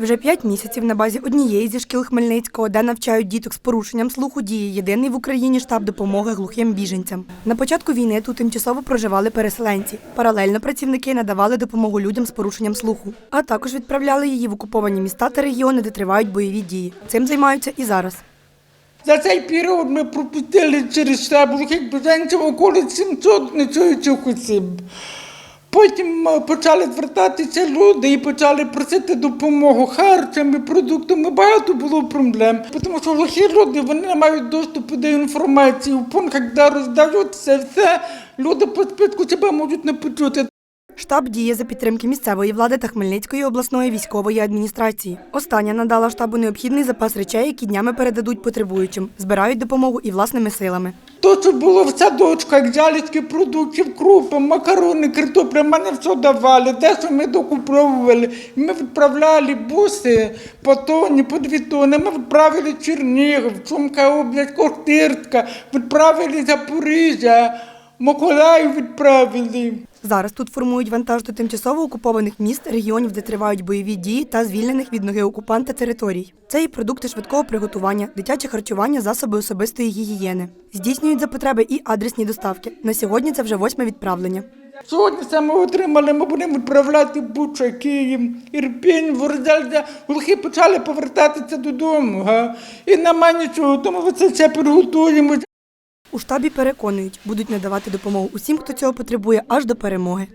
Вже п'ять місяців на базі однієї зі шкіл Хмельницького, де навчають діток з порушенням слуху, діє єдиний в Україні штаб допомоги глухим біженцям. На початку війни тут тимчасово проживали переселенці. Паралельно працівники надавали допомогу людям з порушенням слуху, а також відправляли її в окуповані міста та регіони, де тривають бойові дії. Цим займаються і зараз. За цей період ми пропустили через штаб глухих біженців около 700 нечуючих осіб. Потім почали звертатися люди і почали просити допомогу харчами, продуктами. Багато було проблем. Тому що глухі люди вони не мають доступу до інформації. В пунктах, де роздають все, все, люди по списку себе можуть не почути. Штаб діє за підтримки місцевої влади та Хмельницької обласної військової адміністрації. Остання надала штабу необхідний запас речей, які днями передадуть потребуючим, збирають допомогу і власними силами. То, що було в садочках, залишки продуктів, крупи, макарони, картопля, мене все давали, де що ми докуповували. Ми відправляли буси по тоні, по дві тони. Ми відправили Чернігів, Сумка область, Кохтирська, відправили Запоріжжя, Миколаїв відправили. Зараз тут формують вантаж до тимчасово окупованих міст, регіонів, де тривають бойові дії та звільнених від ноги окупанта територій. Це і продукти швидкого приготування, дитяче харчування, засоби особистої гігієни. Здійснюють за потреби і адресні доставки. На сьогодні це вже восьме відправлення. Сьогодні саме отримали, ми будемо відправляти Буча, Київ, Ірпінь, Ворзельця. Глухі почали повертатися додому. Га? І нема нічого, тому ми це все підготуємо. У штабі переконують, будуть надавати допомогу усім, хто цього потребує, аж до перемоги.